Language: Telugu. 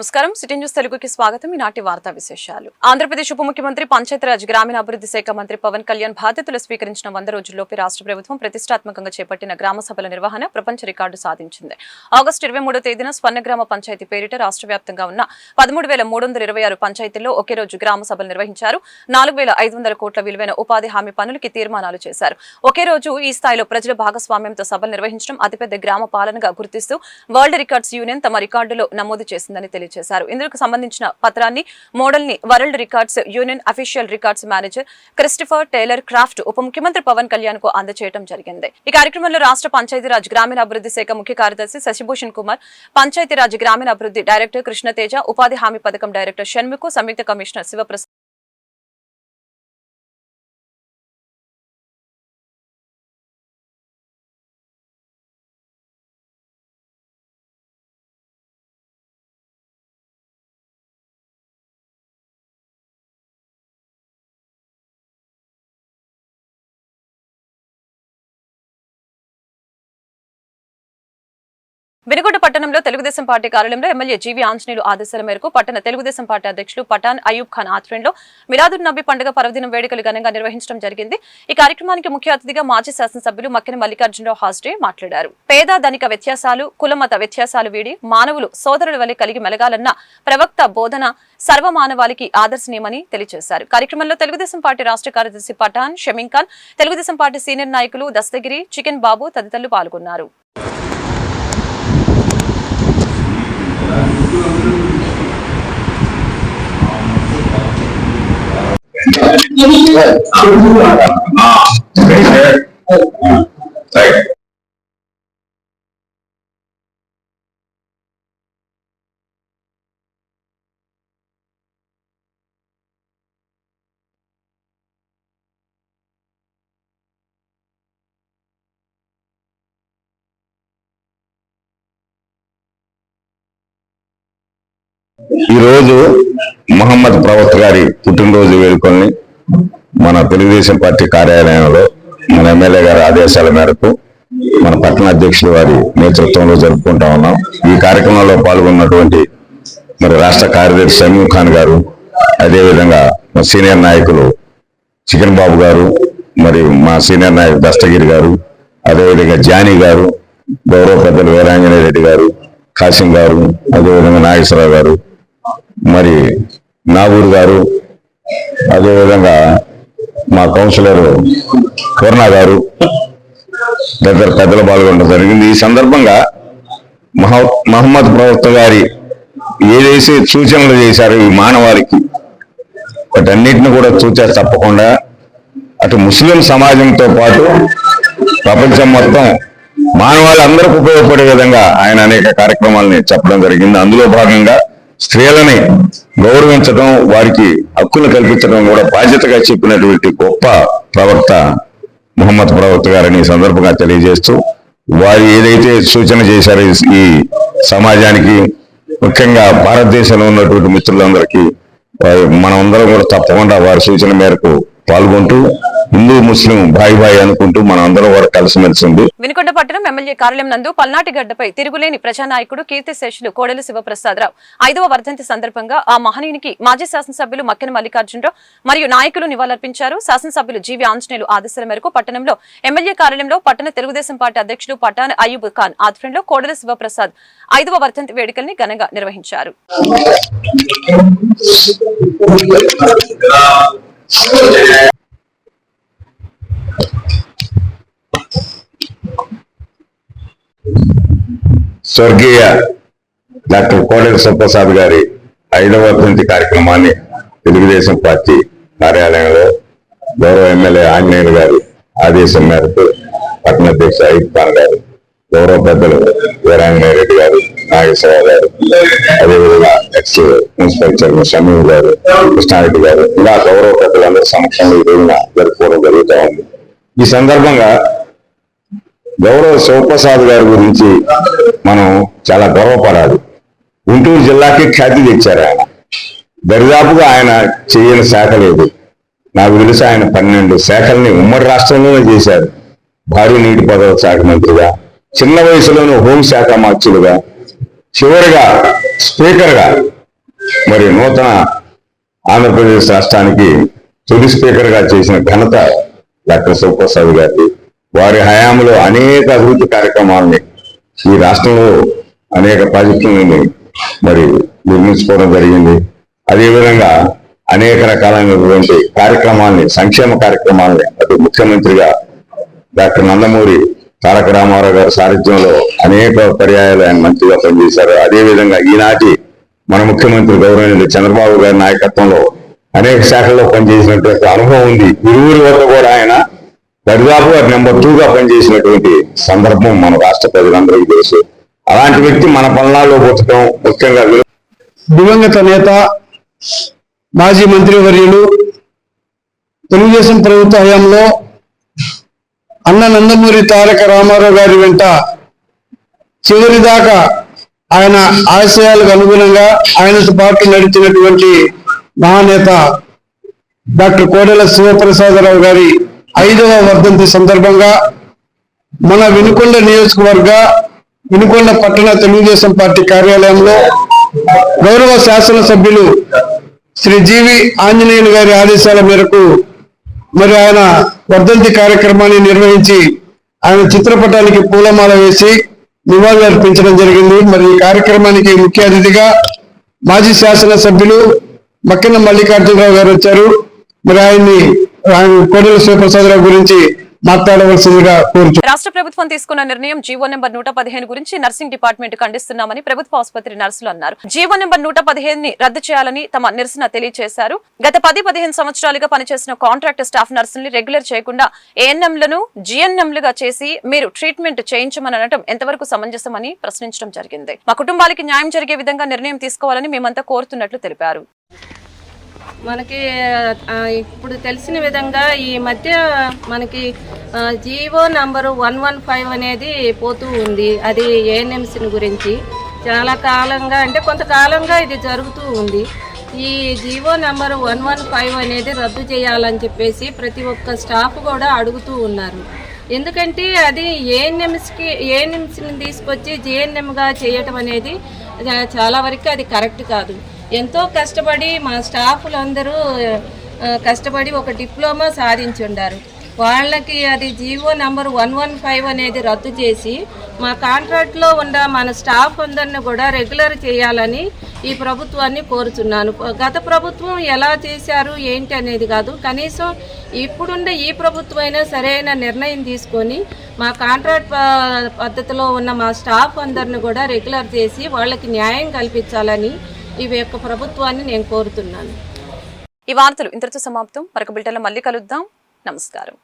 నమస్కారం. సిటీ న్యూస్ తెలుగుకి స్వాగతం. ఈనాటి వార్తా విశేషాలు. ఆంధ్రప్రదేశ్ ఉప ముఖ్యమంత్రి పంచాయతీరాజ్ గ్రామీణాభివృద్ధి శాఖ మంత్రి పవన్ కళ్యాణ్ బాధ్యతలు స్వీకరించిన వంద రోజుల్లోపే రాష్ట్ర ప్రభుత్వం ప్రతిష్టాత్మకంగా చేపట్టిన గ్రామ సభల నిర్వహణ ప్రపంచ రికార్డు సాధించింది. ఆగస్టు ఇరవై మూడో తేదీన స్వర్ణ గ్రామ పంచాయతీ పేరిట రాష్ట్ర వ్యాప్తంగా ఉన్న పదమూడు వేల మూడు వందల ఇరవై ఆరు పంచాయతీల్లో ఒకే రోజు గ్రామ సభలు నిర్వహించారు. నాలుగు వేల ఐదు వందల కోట్ల విలువైన ఉపాధి హామీ పనులకి తీర్మానాలు చేశారు. ఒకే రోజు ఈ స్థాయిలో ప్రజల భాగస్వామ్యంతో సభలు నిర్వహించడం అతిపెద్ద గ్రామ పాలనగా గుర్తిస్తూ వరల్డ్ రికార్డ్స్ యూనియన్ తమ రికార్డులో నమోదు చేసిందని తెలియజేశారు ఇందుకు సంబంధించిన పత్రాన్ని మోడల్ని world records union official records manager Christopher Taylor Craft ఉప ముఖ్యమంత్రి పవన్ కళ్యాణ్కు అందజేయడం జరిగింది. ఈ కార్యక్రమంలో రాష్ట్ర పంచాయతీరాజ్ గ్రామీణాభివృద్ధి శాఖ ముఖ్య కార్యదర్శి శశిభూషణ్ కుమార్ పంచాయతీరాజ్ గ్రామీణాభివృద్ధి డైరెక్టర్ కృష్ణతేజ ఉపాధి హామీ పథకం డైరెక్టర్ షణ్ముఖు సంయుక్త కమిషనర్ శివప్రసాద్ వెనుగొండ పట్టణంలో తెలుగుదేశం పార్టీ కార్యాలయంలో ఎమ్మెల్యే జీవీ ఆంజనేయులు ఆదేశాల మేరకు పట్టణ తెలుగుదేశం పార్టీ అధ్యక్షులు పఠాన్ అయూబ్ ఖాన్ ఆధ్వర్యంలో మిలాదుర్ నబీ పండుగ పర్వదినం వేడుకలు ఘనంగా నిర్వహించడం జరిగింది. ఈ కార్యక్రమానికి ముఖ్య అతిథిగా మాజీ శాసనసభ్యులు మక్కిన మల్లికార్జునరావు హాజరై మాట్లాడారు. పేద ధనిక వ్యత్యాసాలు కులమత వ్యత్యాసాలు వీడి మానవులు సోదరుల వలె కలిగి మెలగాలన్న ప్రవక్త బోధన సర్వమానవాళికి ఆదర్శనీయమని తెలియజేశారు. కార్యక్రమంలో తెలుగుదేశం పార్టీ రాష్ట్ర కార్యదర్శి పఠాన్ షమీన్ ఖాన్ తెలుగుదేశం పార్టీ సీనియర్ నాయకులు దస్తగిరి చికెన్ బాబు తదితరులు పాల్గొన్నారు. 啊没事儿。嗯。ఈరోజు మహమ్మద్ ప్రవక్త గారి పుట్టినరోజు వేడుకల్ని మన తెలుగుదేశం పార్టీ కార్యాలయంలో మన ఎమ్మెల్యే గారి ఆదేశాల మేరకు మన పట్టణ అధ్యక్షుడు వారి నేతృత్వంలో జరుపుకుంటా ఉన్నాం. ఈ కార్యక్రమంలో పాల్గొన్నటువంటి మరి రాష్ట్ర కార్యదర్శి షమీం ఖాన్ గారు అదేవిధంగా మా సీనియర్ నాయకులు చికెన్ బాబు గారు మరి మా సీనియర్ నాయకుడు దస్తగిరి గారు అదేవిధంగా జానీ గారు గౌరవ పెద్దలు వీరాంజనేయ రెడ్డి గారు కాసిం గారు అదేవిధంగా నాగేశ్వరరావు గారు మరి నాగూరు గారు అదేవిధంగా మా కౌన్సిలర్ పూర్ణ గారు దగ్గర పెద్దలు పాల్గొనడం జరిగింది. ఈ సందర్భంగా మహ మహమ్మద్ ప్రవక్త గారి ఏదైతే సూచనలు చేశారో ఈ మానవాళికి వాటన్నిటిని కూడా చూచా తప్పకుండా అటు ముస్లిం సమాజంతో పాటు ప్రపంచం మొత్తం మానవాళందరికీ ఉపయోగపడే విధంగా ఆయన అనేక కార్యక్రమాలని చెప్పడం జరిగింది. అందులో భాగంగా స్త్రీలని గౌరవించడం వారికి హక్కులు కల్పించడం కూడా బాధ్యతగా చెప్పినటువంటి గొప్ప ప్రవక్త ముహమ్మద్ ప్రవక్త గారిని సందర్భంగా తెలియజేస్తూ వారు ఏదైతే సూచన చేశారో ఈ- సమాజానికి ముఖ్యంగా భారతదేశంలో ఉన్నటువంటి మిత్రులందరికీ వారి- మనమందరం కూడా తప్పకుండా వారి సూచన మేరకు పాల్గొంటూ హిందూ ముస్లిం భాయి భాయి అనుకుంటూ మనం అందరం వరకు కలిసిమెలిసి ఉంది వినుకొండ పట్టణం ఎమ్మెల్యే కార్యాలయం నందు పల్నాటి గడ్డపై తిరుగులేని ప్రజానాయకుడు కీర్తిశేషులు కోడెల శివప్రసాదరావు. ఐదవ వర్ధంతి సందర్భంగా ఆ మహనీయునికి మాజీ శాసనసభ్యులు మక్కెన మల్లికార్జునరావు మరియు నాయకులు నివాళులర్పించారు. శాసనసభ్యులు జీవి ఆంజనేయులు ఆదేశాల మేరకు పట్టణంలో ఎమ్మెల్యే కార్యాలయంలో పట్టణ తెలుగుదేశం పార్టీ అధ్యక్షులు పటాన్ అయూబ్ ఖాన్ ఆధ్వర్యంలో కోడెల శివప్రసాద్ ఐదవ వర్ధంతి వేడుకల్ని ఘనంగా నిర్వహించారు. స్వర్గీయ డాక్టర్ కోడెల సుప్రసాద్ గారి ఐదవ వర్ధంతి కార్యక్రమాన్ని తెలుగుదేశం పార్టీ కార్యాలయంలో గౌరవ ఎమ్మెల్యే ఆంజనేయులు గారి ఆదేశం మేరకు పట్టణ అధ్యక్ష అయ్యూబ్ ఖాన్ గారు గౌరవ పెద్దలు వీరాంజనేయ రెడ్డి గారు నాగేశ్వరరావు గారు అదేవిధంగా ఎక్స్ మున్సిపల్ చైర్మన్ షమీల్ గారు కృష్ణారెడ్డి గారు ఇలా గౌరవ పెద్దలందరి సమక్షంలో ఈ రోజున జరుపుకోవడం జరుగుతూ ఉంది. ఈ సందర్భంగా గౌరవ శివప్రసాద్ గారి గురించి మనం చాలా గర్వపడాలి. గుంటూరు జిల్లాకి ఖ్యాతి తెచ్చారు ఆయన. దరిదాపుగా ఆయన చేయని శాఖ లేదు. నాకు తెలిసి ఆయన పన్నెండు శాఖల్ని ఉమ్మడి రాష్ట్రంలోనే చేశారు. భారీ నీటి పదవ శాఖ మంత్రిగా చిన్న వయసులోనే హోంశాఖ మార్చులుగా చివరిగా స్పీకర్గా మరి నూతన ఆంధ్రప్రదేశ్ రాష్ట్రానికి తొలి స్పీకర్గా చేసిన ఘనత డాక్టర్ శివప్రసాద్ గారికి వారి హయాంలో అనేక అభివృద్ధి కార్యక్రమాలని ఈ రాష్ట్రంలో అనేక ప్రాజెక్టులని మరి నిర్మించుకోవడం జరిగింది. అదేవిధంగా అనేక రకాలైనటువంటి కార్యక్రమాల్ని సంక్షేమ కార్యక్రమాలని అటు ముఖ్యమంత్రిగా డాక్టర్ నందమూరి తారక రామారావు గారి సారథ్యంలో అనేక పర్యాయాలు ఆయన మంత్రిగా పనిచేశారు. అదేవిధంగా ఈనాటి మన ముఖ్యమంత్రి గౌరవనీయులు చంద్రబాబు గారి నాయకత్వంలో అనేక శాఖల్లో పనిచేసినటువంటి అనుభవం ఉంది. ఇరువురి వద్ద కూడా ఆయన దరిదాపు నెంబర్ టూ గా పనిచేసినటువంటి సందర్భం మన రాష్ట్ర ప్రజలందరికీ తెలుసు. అలాంటి వ్యక్తి మన పల్నాల్లో పుట్టడం ముఖ్యంగా దివంగత నేత మాజీ మంత్రివర్యులు తెలుగుదేశం ప్రభుత్వ హయాంలో అన్న నందమూరి తారక రామారావు గారి వెంట చివరి దాకా ఆయన ఆశయాలకు అనుగుణంగా ఆయనతో పాటు నడిచినటువంటి మహానేత డాక్టర్ కోడెల శివప్రసాదరావు గారి ఐదవ వర్ధంతి సందర్భంగా మన వినుకొండ నియోజకవర్గ వినుకొండ పట్టణ తెలుగుదేశం పార్టీ కార్యాలయంలో గౌరవ శాసనసభ్యులు శ్రీ జీవి ఆంజనేయులు గారి ఆదేశాల మేరకు మరి ఆయన వర్ధంతి కార్యక్రమాన్ని నిర్వహించి ఆయన చిత్రపటానికి పూలమాల వేసి నివాళులు అర్పించడం జరిగింది. మరి ఈ కార్యక్రమానికి ముఖ్య అతిథిగా మాజీ శాసనసభ్యులు మక్కిన మల్లికార్జునరావు గారు వచ్చారు. మరి ఆయన్ని కోడెల శివప్రసాదరావు గురించి మాట్లాడవలసిందిగా కోరుచు రాష్ట్ర ప్రభుత్వం తీసుకున్న నిర్ణయం జీవో నెంబర్ నూట పదిహేను గురించి నర్సింగ్ డిపార్ట్మెంట్ ఖండిస్తున్నామని ప్రభుత్వ ఆసుపత్రి నర్సులు అన్నారు. జీవో నెంబర్ నూట పదిహేను ని రద్దు చేయాలని తమ నిరసన తెలియజేశారు గత పది పదిహేను సంవత్సరాలుగా పనిచేసిన కాంట్రాక్ట్ స్టాఫ్ నర్సుల్ని రెగ్యులర్ చేయకుండా ఏఎన్ఎంలను జిఎన్ఎంలుగా చేసి మీరు ట్రీట్మెంట్ చేయించమని అనడం ఎంతవరకు సమంజసమని ప్రశ్నించడం జరిగింది. మా కుటుంబాలకి న్యాయం జరిగే విధంగా నిర్ణయం తీసుకోవాలని మేమంతా కోరుతున్నట్లు తెలిపారు. మనకి ఇప్పుడు తెలిసిన విధంగా ఈ మధ్య మనకి GO number one one five అనేది పోతూ ఉంది. అది ఏఎన్ఎంసీని గురించి. చాలా కాలంగా అంటే కొంతకాలంగా ఇది జరుగుతూ ఉంది. ఈ GO number one one five అనేది రద్దు చేయాలని చెప్పేసి ప్రతి ఒక్క స్టాఫ్ కూడా అడుగుతూ ఉన్నారు. ఎందుకంటే అది ఏఎన్ఎంస్కి ఏఎన్ఎంస్ని తీసుకొచ్చి జిఎన్ఎంగా చేయటం అనేది చాలా వరకు అది కరెక్ట్ కాదు. ఎంతో కష్టపడి మా స్టాఫ్లందరూ కష్టపడి ఒక డిప్లొమా సాధించుండారు. వాళ్ళకి అది GO number one one five అనేది రద్దు చేసి మా కాంట్రాక్ట్లో ఉన్న మన స్టాఫ్ అందరిని కూడా రెగ్యులర్ చేయాలని ఈ ప్రభుత్వాన్ని కోరుతున్నాను గత ప్రభుత్వం ఎలా చేశారు ఏంటి అనేది కాదు. కనీసం ఇప్పుడుండే ఈ ప్రభుత్వం అయినా సరైన నిర్ణయం తీసుకొని మా కాంట్రాక్ట్ ప- పద్ధతిలో ఉన్న మా స్టాఫ్ అందరిని కూడా రెగ్యులర్ చేసి వాళ్ళకి న్యాయం కల్పించాలని ఇవి యొక్క ప్రభుత్వాన్ని నేను కోరుతున్నాను. ఈ వార్తలు ఇంతటితో సమాప్తం. మరొక బిడ్డలో మళ్ళీ కలుద్దాం. నమస్కారం.